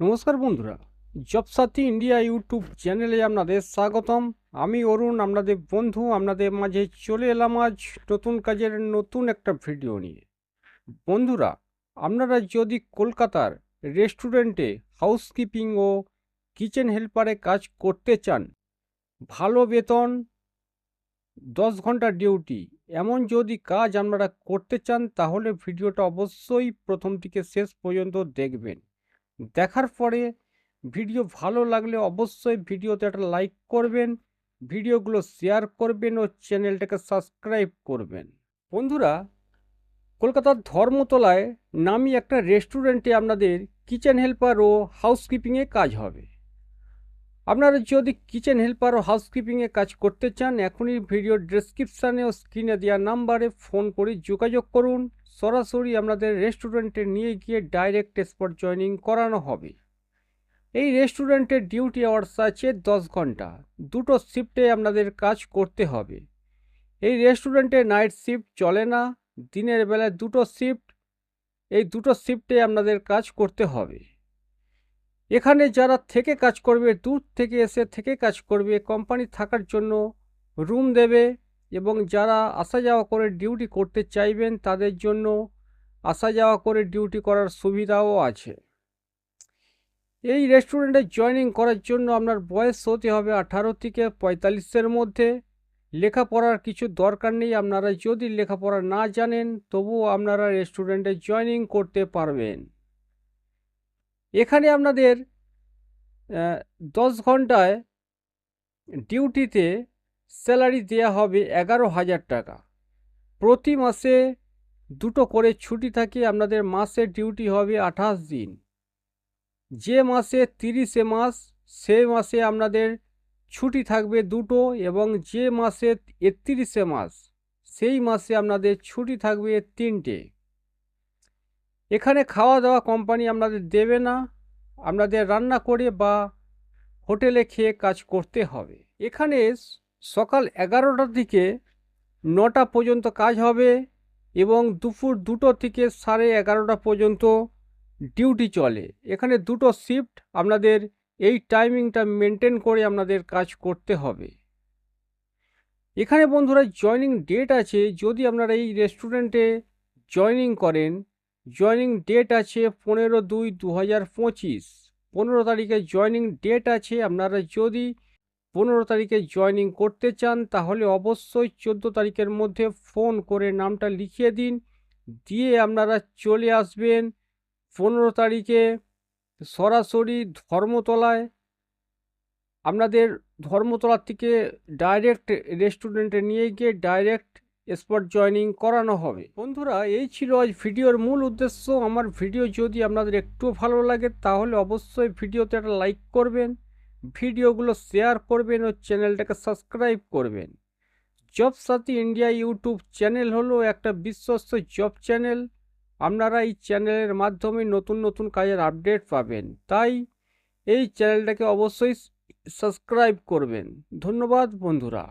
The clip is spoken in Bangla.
নমস্কার বন্ধুরা, জব সাথী ইন্ডিয়া ইউটিউব চ্যানেলে আপনাদের স্বাগতম। আমি অরুণ, আপনাদের বন্ধু, আপনাদের মাঝে চলে এলাম আজ নতুন কাজের নতুন একটা ভিডিও নিয়ে। বন্ধুরা, আপনারা যদি কলকাতার রেস্টুরেন্টে হাউসকিপিং ও কিচেন হেল্পারে কাজ করতে চান, ভালো বেতন, দশ ঘণ্টা ডিউটি, এমন যদি কাজ আপনারা করতে চান, তাহলে ভিডিওটা অবশ্যই প্রথম থেকে শেষ পর্যন্ত দেখবেন। দেখার পরে ভিডিও ভালো লাগলে অবশ্যই ভিডিওতে একটা লাইক করবেন, ভিডিওগুলো শেয়ার করবেন ও চ্যানেলটাকে সাবস্ক্রাইব করবেন। বন্ধুরা, কলকাতার ধর্মতলায় নামি একটা রেস্টুরেন্টে আপনাদের কিচেন হেল্পার ও হাউসকিপিংয়ে কাজ হবে। আপনারা যদি কিচেন হেল্পার ও হাউসকিপিংয়ে কাজ করতে চান, এখনই ভিডিও ডেসক্রিপশানে ও স্ক্রিনে দেওয়া নাম্বারে ফোন করে যোগাযোগ করুন। সরাসরি আপনাদের রেস্টুরেন্টে নিয়ে গিয়ে ডাইরেক্ট স্পট জয়নিং করানো হবে। এই রেস্টুরেন্টের ডিউটি আওয়ার্স আছে দশ ঘণ্টা। দুটো শিফটে আপনাদের কাজ করতে হবে। এই রেস্টুরেন্টে নাইট শিফট চলে না, দিনের বেলায় দুটো শিফট এই দুটো শিফটে আপনাদের কাজ করতে হবে। এখানে যারা থেকে কাজ করবে, দূর থেকে এসে থেকে কাজ করবে, কোম্পানি থাকার জন্য রুম দেবে এবং যারা আসা যাওয়া করে ডিউটি করতে চাইবেন, তাদের জন্য আসা যাওয়া করে ডিউটি করার সুবিধাও আছে। এই রেস্টুরেন্টে জয়েনিং করার জন্য আপনার বয়স হতে হবে আঠারো থেকে পঁয়তাল্লিশের মধ্যে। লেখাপড়ার কিছু দরকার নেই, আপনারা যদি লেখাপড়া না জানেন, তবুও আপনারা রেস্টুরেন্টে জয়েনিং করতে পারবেন। এখানে আপনাদের দশ ঘন্টায় ডিউটিতে স্যালারি দেওয়া হবে এগারো হাজার টাকা। প্রতি মাসে দুটো করে ছুটি থাকে, আপনাদের মাসে ডিউটি হবে আঠাশ দিন। যে মাসে তিরিশে মাস, সে মাসে আপনাদের ছুটি থাকবে দুটো এবং যে মাসে একত্রিশে মাস, সেই মাসে আপনাদের ছুটি থাকবে তিনটে। এখানে খাওয়া দাওয়া কোম্পানি আপনাদের দেবে না। আপনাদের রান্না করে বা হোটেলে খেয়ে কাজ করতে হবে। এখানে সকাল এগারোটার দিকে নটা পর্যন্ত কাজ হবে এবং দুপুর দুটো থেকে সাড়ে এগারোটা পর্যন্ত ডিউটি চলে। এখানে দুটো শিফট আপনাদের এই টাইমিংটা মেনটেন করে আপনাদের কাজ করতে হবে। এখানে বন্ধুরা জয়নিং ডেট আছে। যদি আপনারা এই রেস্টুরেন্টে জয়নিং করেন জয়নিং ডেট আছে পনেরো দুই দু হাজার পঁচিশ। পনেরো তারিখে জয়নিং ডেট আছে, আপনারা যদি পনেরো তারিখে জয়নিং করতে চান, তাহলে অবশ্যই চোদ্দ তারিখের মধ্যে ফোন করে নামটা লিখিয়ে দিন। দিয়ে আপনারা চলে আসবেন পনেরো তারিখে সরাসরি ধর্মতলায়। আপনাদের ধর্মতলার থেকে ডাইরেক্ট রেস্টুরেন্টে নিয়ে গিয়ে ডাইরেক্ট স্পট জয়নিং করানো হবে। বন্ধুরা, এই ছিল আজ ভিডিওর মূল উদ্দেশ্য। আমার ভিডিও যদি আপনাদের একটু ভালো লাগে, তাহলে অবশ্যই ভিডিওতে একটা লাইক করবেন, ভিডিওগুলো শেয়ার করবেন ও চ্যানেলটাকে সাবস্ক্রাইব করবেন। জব সাথী ইন্ডিয়া ইউটিউব চ্যানেল হলো একটা বিশ্বস্ত জব চ্যানেল আপনারা এই চ্যানেলের মাধ্যমে নতুন নতুন কাজের আপডেট পাবেন। তাই এই চ্যানেলটাকে অবশ্যই সাবস্ক্রাইব করবেন। ধন্যবাদ, বন্ধুরা।